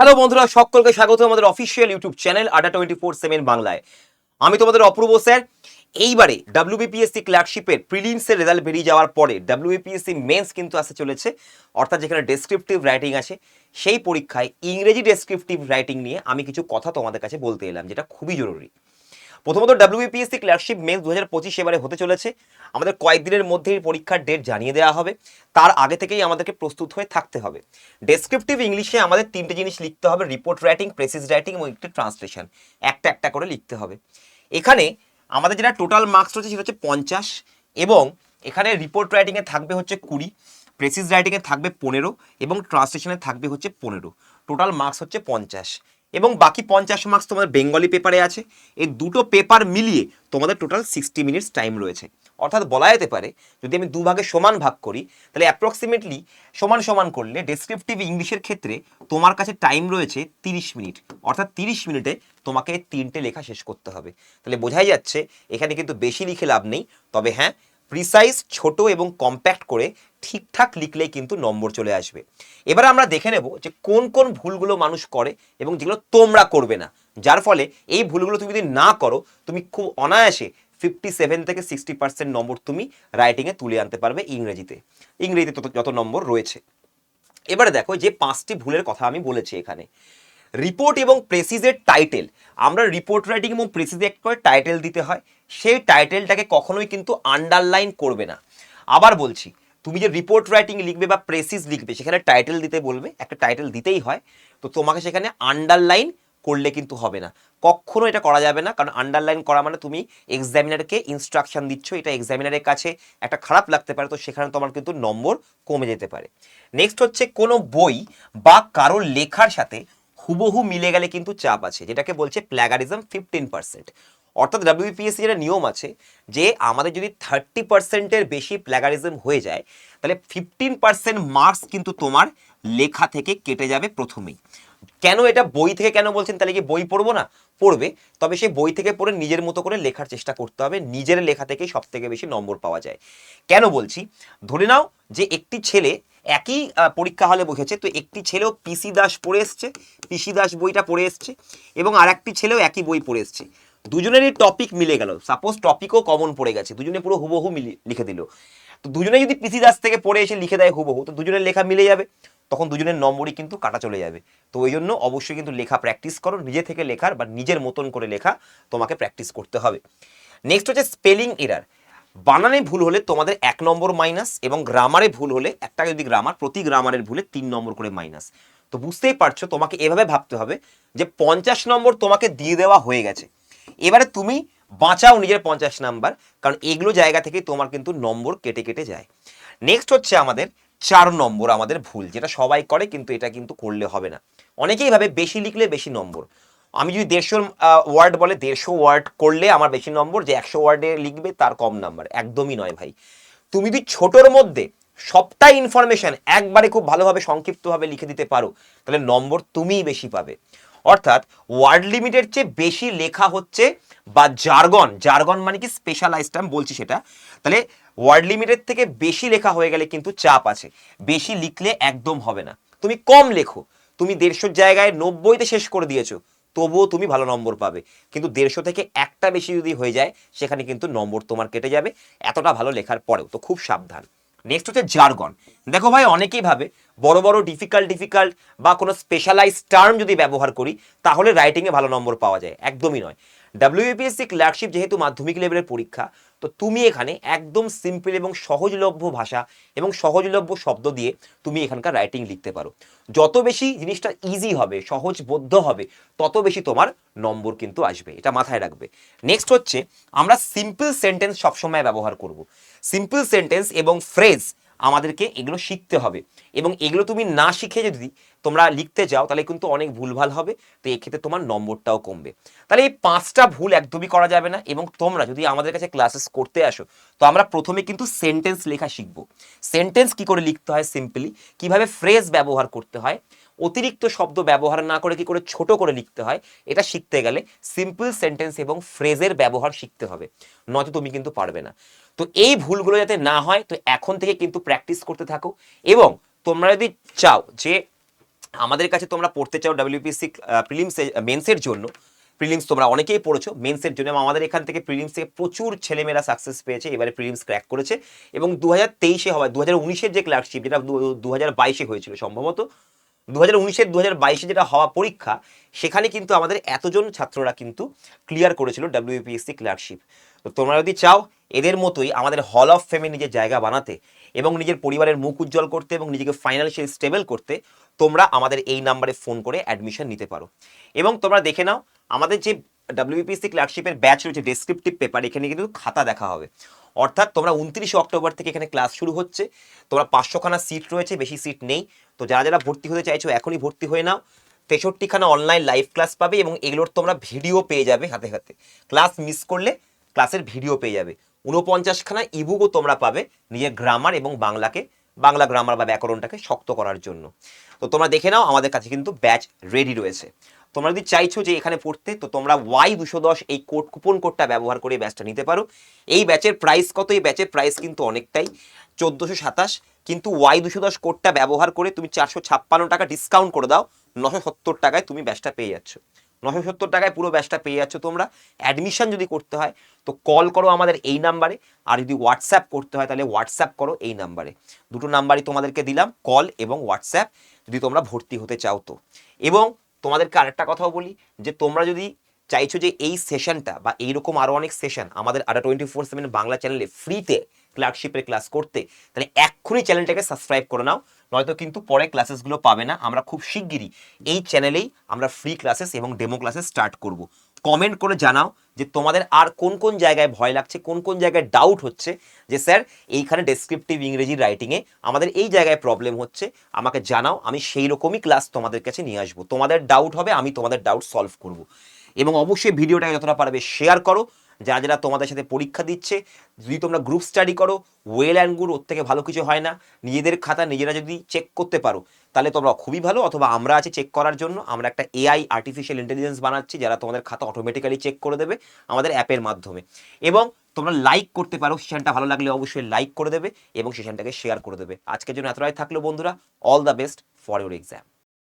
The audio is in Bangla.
হ্যালো বন্ধুরা, সকলকে স্বাগত আমাদের official YouTube channel Adda twenty four seven বাংলায়। আমি তোমাদের অপূর্ব স্যার। এইবারে ডাব্লিউবিপিএসসি ক্লার্কশিপের প্রিলিমসের রেজাল্ট বেরিয়ে যাওয়ার পরে ডাব্লিউবিপিএসসি মেন্স কিন্তু আসতে চলেছে। অর্থাৎ যেখানে ডেসক্রিপটিভ রাইটিং আছে, সেই পরীক্ষায় ইংরেজি ডেসক্রিপটিভ রাইটিং নিয়ে আমি কিছু কথা তোমাদের কাছে বলতে এলাম, যেটা খুবই জরুরি। প্রথমত ডাব্লিউবিপিএসসি ক্লার্কশিপ মেন্স দু হাজার পঁচিশ এবারে হতে চলেছে। আমাদের কয়েকদিনের মধ্যেই পরীক্ষার ডেট জানিয়ে দেওয়া হবে। তার আগে থেকেই আমাদেরকে প্রস্তুত হয়ে থাকতে হবে। ডেসক্রিপটিভ ইংলিশে আমাদের তিনটে জিনিস লিখতে হবে রিপোর্ট রাইটিং প্রেসিস রাইটিং এবং একটি ট্রান্সলেশন একটা একটা করে লিখতে হবে। এখানে আমাদের যেটা টোটাল মার্কস রয়েছে সেটা হচ্ছে পঞ্চাশ এবং এখানে রিপোর্ট রাইটিংয়ে থাকবে হচ্ছে কুড়ি প্রেসিস রাইটিংয়ে থাকবে পনেরো এবং ট্রান্সলেশনে থাকবে হচ্ছে পনেরো। টোটাল মার্কস হচ্ছে পঞ্চাশ। এবং বাকি পঞ্চাশ মার্কস তোমাদের বেঙ্গলি পেপারে আছে। এই দুটো পেপার মিলিয়ে তোমাদের টোটাল সিক্সটি মিনিটস টাইম রয়েছে। অর্থাৎ বলা যেতে পারে, যদি আমি দুভাগে সমান ভাগ করি, তাহলে অ্যাপ্রক্সিমেটলি সমান সমান করলে ডেসক্রিপটিভ ইংলিশের ক্ষেত্রে তোমার কাছে টাইম রয়েছে তিরিশ মিনিট অর্থাৎ তিরিশ মিনিটে তোমাকে তিনটে লেখা শেষ করতে হবে। তাহলে বোঝাই যাচ্ছে, এখানে কিন্তু বেশি লিখে লাভ নেই। তবে হ্যাঁ প্রিসাইজ ছোট এবং কম্প্যাক্ট করে ঠিকঠাক লিখলেই কিন্তু নম্বর চলে আসবে। এবার আমরা দেখে নেব যে কোন কোন ভুলগুলো মানুষ করে এবং যেগুলো তোমরা করবে না। যার ফলে এই ভুলগুলো তুমি যদি না করো, তুমি খুব অনায়াসে ফিফটি সেভেন থেকে সিক্সটি পার্সেন্ট নম্বর তুমি রাইটিংয়ে তুলে আনতে পারবে ইংরেজিতে। ইংরেজিতে তত যত নম্বর রয়েছে। এবারে দেখো যে পাঁচটি ভুলের কথা আমি বলেছি এখানে। রিপোর্ট এবং প্রেসিজের টাইটেল আমরা রিপোর্ট রাইটিং এবং প্রেসিজে এক করে টাইটেল দিতে হয়। সেই টাইটেলটাকে কখনোই কিন্তু আন্ডারলাইন করবে না। আবার বলছি, তুমি যে রিপোর্ট রাইটিং লিখবে বা প্রেসিস লিখবে, সেখানে টাইটেল দিতে বলবে, একটা টাইটেল দিতেই হয়, তো তোমাকে সেখানে আন্ডারলাইন করলে কিন্তু হবে না। কখনো এটা করা যাবে না, কারণ আন্ডারলাইন করা মানে তুমি এক্সামিনারকে ইনস্ট্রাকশন দিচ্ছ, এটা এক্সামিনারের কাছে একটা খারাপ লাগতে পারে, তো সেখানে তোমার কিন্তু নম্বর কমে যেতে পারে। নেক্সট হচ্ছে কোনো বই বা কারোর লেখার সাথে হুবহু মিলে গেলে কিন্তু চাপ আছে, যেটাকে বলছে প্ল্যাগারিজম ফিফটিন পার্সেন্ট অর্থাৎ ডাব্লিউপিএসসি যেটা নিয়ম আছে যে আমাদের যদি থার্টি পার্সেন্টের বেশি প্ল্যাগারিজম হয়ে যায়, তাহলে ফিফটিন পার্সেন্ট মার্কস কিন্তু তোমার লেখা থেকে কেটে যাবে প্রথমেই। কেন এটা বই থেকে কেন বলছেন? তাহলে কি বই পড়ব না? পড়বে। তবে সে বই থেকে পড়ে নিজের মতো করে লেখার চেষ্টা করতে হবে। নিজের লেখা থেকেই সব থেকে বেশি নম্বর পাওয়া যায়। কেন বলছি? ধরে নাও যে একটি ছেলে একই পরীক্ষা হলে বসেছে, তো একটি ছেলেও পিসি দাস পড়ে এসছে পিসি দাস বইটা পড়ে এসছে, এবং আর একটি ছেলেও একই বই পড়ে এসছে। দুজনেরই টপিক মিলে গেল। সাপোজ টপিকও কমন পড়ে গেছে, দুজনে পুরো হুবহু মিলি, লিখে দিল। তো দুজনে যদি পিসি দাস থেকে পড়ে এসে লিখে দেয় হুবহু, তো দুজনের লেখা মিলে যাবে। তখন দুজনের নম্বরই কিন্তু কাটা চলে যাবে। তো ওই জন্য অবশ্যই কিন্তু লেখা প্র্যাকটিস করো, নিজে থেকে লেখার বা নিজের মতন করে লেখা তোমাকে প্র্যাকটিস করতে হবে। নেক্সট হচ্ছে স্পেলিং এরার বানানে ভুল হলে তোমাদের এক নম্বর মাইনাস এবং গ্রামারে ভুল হলে একটা যদি গ্রামার প্রতি গ্রামারের ভুলে তিন নম্বর করে মাইনাস তো বুঝতেই পারছ, তোমাকে এভাবে ভাবতে হবে যে পঞ্চাশ নম্বর তোমাকে দিয়ে দেওয়া হয়ে গেছে। এবারে তুমি বাঁচাও নিজের পঞ্চাশ নাম্বার, কারণ এগুলো জায়গা থেকে তোমার কিন্তু নম্বর কেটে কেটে যায়। নেক্সট হচ্ছে আমাদের চার নম্বর, আমাদের ভুল, যেটা সবাই করে কিন্তু এটা কিন্তু করলে হবে না। অনেকেই ভাবে বেশি লিখলে বেশি নম্বর। আমি যদি দেড়শো ওয়ার্ড বলে দেড়শো ওয়ার্ড করলে আমার বেশি নম্বর, যে একশো ওয়ার্ডে লিখবে তার কম নাম্বার। একদমই নয় ভাই। তুমি যদি ছোটোর মধ্যে সবটাই ইনফরমেশন একবারে খুব ভালোভাবে সংক্ষিপ্তভাবে লিখে দিতে পারো, তাহলে নম্বর তুমিই বেশি পাবে। অর্থাৎ ওয়ার্ড লিমিটের চেয়ে বেশি লেখা হচ্ছে বা জার্গন জার্গন মানে কি স্পেশালাইজড আমি বলছি সেটা। তাহলে ওয়ার্ড লিমিটের থেকে বেশি লেখা হয়ে গেলে কিন্তু চাপ আছে। বেশি লিখলে একদম হবে না। তুমি কম লেখো। তুমি দেড়শোর জায়গায় নব্বইতে শেষ করে দিয়েছ, তবুও তুমি ভালো নম্বর পাবে। কিন্তু দেড়শো থেকে একটা বেশি যদি হয়ে যায়, সেখানে কিন্তু নম্বর তোমার কেটে যাবে। এতটা ভালো লেখার পরেও। তো খুব সাবধান। নেক্সট হচ্ছে জার্গন দেখো ভাই, অনেকেই ভাবে বড় বড় ডিফিকাল্ট ডিফিকাল্ট বা কোনো স্পেশালাইজ টার্ম যদি ব্যবহার করি, তাহলে রাইটিংয়ে ভালো নম্বর পাওয়া যায়। একদমই নয়। ডাব্লিউবিপিএসসি ক্লার্কশিপ যেহেতু মাধ্যমিক লেভেলের পরীক্ষা, তো তুমি এখানে একদম সিম্পল এবং সহজলভ্য ভাষা এবং সহজলভ্য শব্দ দিয়ে তুমি এখানকার রাইটিং লিখতে পারো। যত বেশি জিনিসটা ইজি হবে, সহজবোধ্য হবে, তত বেশি তোমার নম্বর কিন্তু আসবে, এটা মাথায় রাখবে। নেক্সট হচ্ছে, আমরা সিম্পল সেন্টেন্স সবসময় ব্যবহার করব। সিম্পল সেন্টেন্স এবং ফ্রেজ আমাদেরকে এগুলো শিখতে হবে। এবং এগুলো তুমি না শিখে যদি তোমরা লিখতে যাও, তাহলে কিন্তু অনেক ভুলভাল হবে। তো এক্ষেত্রে তোমার নম্বরটাও কমবে। তাহলে এই পাঁচটা ভুল একদমই করা যাবে না এবং তোমরা যদি আমাদের কাছে ক্লাসেস করতে আসো, তো আমরা প্রথমে কিন্তু সেন্টেন্স লেখা শিখব। সেন্টেন্স কি করে লিখতে হয় সিম্পলি? কীভাবে ফ্রেজ ব্যবহার করতে হয়? অতিরিক্ত শব্দ ব্যবহার না করে কি করে ছোট করে লিখতে হয়? এটা শিখতে গেলে সিম্পল সেন্টেন্স এবং ফ্রেজের ব্যবহার শিখতে হবে। নয়তো তুমি কিন্তু পারবে না। তো এই ভুলগুলো যাতে না হয়, তো এখন থেকে কিন্তু প্র্যাকটিস করতে থাকো এবং তোমরা যদি চাও যে আমাদের কাছে তোমরা পড়তে চাও ডাব্লিউপিএসসি প্রিলিমস মেন্সের জন্য প্রিলিমস তোমরা অনেকেই পড়েছো মেন্সের জন্য আমাদের এখান থেকে প্রিলিমস থেকে প্রচুর ছেলেমেয়েরা সাকসেস পেয়েছে, এবারে প্রিলিমস ক্র্যাক করেছে। এবং দু হাজার তেইশে হওয়া দু হাজার উনিশের যে ক্লার্কশিপ যেটা দু হাজার বাইশে হয়েছিল সম্ভবত দু হাজার উনিশের বাইশে যেটা হওয়া পরীক্ষা, সেখানে কিন্তু আমাদের এতজন ছাত্ররা কিন্তু ক্লিয়ার করেছিল ডাব্লিউপিএসসি ক্লার্কশিপ তো তোমরা যদি চাও, এদের মতোই আমাদের হল অফ ফেমে নিজের জায়গা বানাতে এবং নিজের পরিবারের মুখ উজ্জ্বল করতে এবং নিজেকে ফাইন্যান্সিয়াল স্টেবল করতে, তোমরা আমাদের এই নাম্বারে ফোন করে অ্যাডমিশন নিতে পারো। এবং তোমরা দেখে নাও, আমাদের যে ডাব্লিউপিএসসি ক্লার্কশিপের ব্যাচ রয়েছে ডেসক্রিপটিভ পেপার এখানে কিন্তু খাতা দেখা হবে। অর্থাৎ তোমরা উনত্রিশে অক্টোবর থেকে এখানে ক্লাস শুরু হচ্ছে, তোমরা পাঁচশোখানা সিট রয়েছে, বেশি সিট নেই। তো যারা যারা ভর্তি হতে চাইছো, এখনই ভর্তি হয়ে নাও। তেষট্টিখানা অনলাইন লাইভ ক্লাস পাবে এবং এগুলোর তোমরা ভিডিও পেয়ে যাবে হাতে হাতে। ক্লাস মিস করলে ক্লাসের ভিডিও পেয়ে যাবে। উনপঞ্চাশখানা ইবুকও তোমরা পাবে নিজের গ্রামার এবং বাংলাকে, বাংলা গ্রামার বা ব্যাকরণটাকে শক্ত করার জন্য। তো তোমরা দেখে নাও, আমাদের কাছে কিন্তু ব্যাচ রেডি রয়েছে। তোমরা যদি চাইছো যে এখানে পড়তে, তো তোমরা ওয়াই দুশো দশ এই কোড কুপন কোডটা ব্যবহার করে ব্যাচটা নিতে পারো। এই ব্যাচের প্রাইস কত? এই ব্যাচের প্রাইস কিন্তু অনেকটাই। চোদ্দোশো সাতাশ কিন্তু ওয়াই দুশো দশ কোডটা ব্যবহার করে তুমি চারশো ছাপ্পান্ন টাকা ডিসকাউন্ট করে দাও। নশো সত্তর টাকায় তুমি ব্যাচটা পেয়ে যাচ্ছ। নশো সত্তর টাকায় পুরো ব্যাচটা পেয়ে যাচ্ছ তোমরা। অ্যাডমিশন যদি করতে হয়, তো কল করো আমাদের এই নাম্বারে আর যদি হোয়াটসঅ্যাপ করতে হয়, তাহলে হোয়াটসঅ্যাপ করো এই নাম্বারে দুটো নাম্বারই তোমাদেরকে দিলাম কল এবং হোয়াটসঅ্যাপ যদি তোমরা ভর্তি হতে চাও তো। এবং তোমাদেরকে আরেকটা কথাও বলি, যে তোমরা যদি চাইছো যে এই সেশনটা বা এইরকম আরও অনেক সেশন আমাদের Adda twenty four seven Bangla চ্যানেলে ফ্রিতে ক্লার্কশিপের ক্লাস করতে, তাহলে এক্ষুনি চ্যানেলটাকে সাবস্ক্রাইব করে নাও, নয়তো কিন্তু পরে ক্লাসেসগুলো পাবে না। আমরা খুব শিগগিরই এই চ্যানেলেই আমরা ফ্রি ক্লাসেস এবং ডেমো ক্লাসেস স্টার্ট করব। কমেন্ট করে জানাও যে তোমাদের আর কোন কোন জায়গায় ভয় লাগছে, কোন কোন জায়গায় ডাউট হচ্ছে যে, স্যার, এইখানে ডেসক্রিপটিভ ইংরেজি রাইটিংয়ে আমাদের এই জায়গায় প্রবলেম হচ্ছে, আমাকে জানাও, আমি সেই রকমই ক্লাস তোমাদের কাছে নিয়ে আসব। তোমাদের ডাউট হবে, আমি তোমাদের ডাউট সলভ করব। এবং অবশ্যই ভিডিওটাকে যতটা পারবে শেয়ার করো। যারা যারা তোমাদের সাথে পরীক্ষা দিচ্ছে, যদি তোমরা গ্রুপ স্টাডি করো ওয়েল অ্যান্ড গুড ওর থেকে ভালো কিছু হয় না। নিজেদের খাতা নিজেরা যদি চেক করতে পারো, তাহলে তোমরা খুবই ভালো। অথবা আমরা আছি চেক করার জন্য, আমরা একটা এআই আর্টিফিশিয়াল ইন্টেলিজেন্স বানাচ্ছি, যারা তোমাদের খাতা অটোমেটিক্যালি চেক করে দেবে আমাদের অ্যাপের মাধ্যমে। এবং তোমরা লাইক করতে পারো সেশনটা ভালো লাগলে অবশ্যই লাইক করে দেবে এবং সেশনটাকে শেয়ার করে দেবে। আজকের জন্য এতটাই থাকল বন্ধুরা all the best for your exam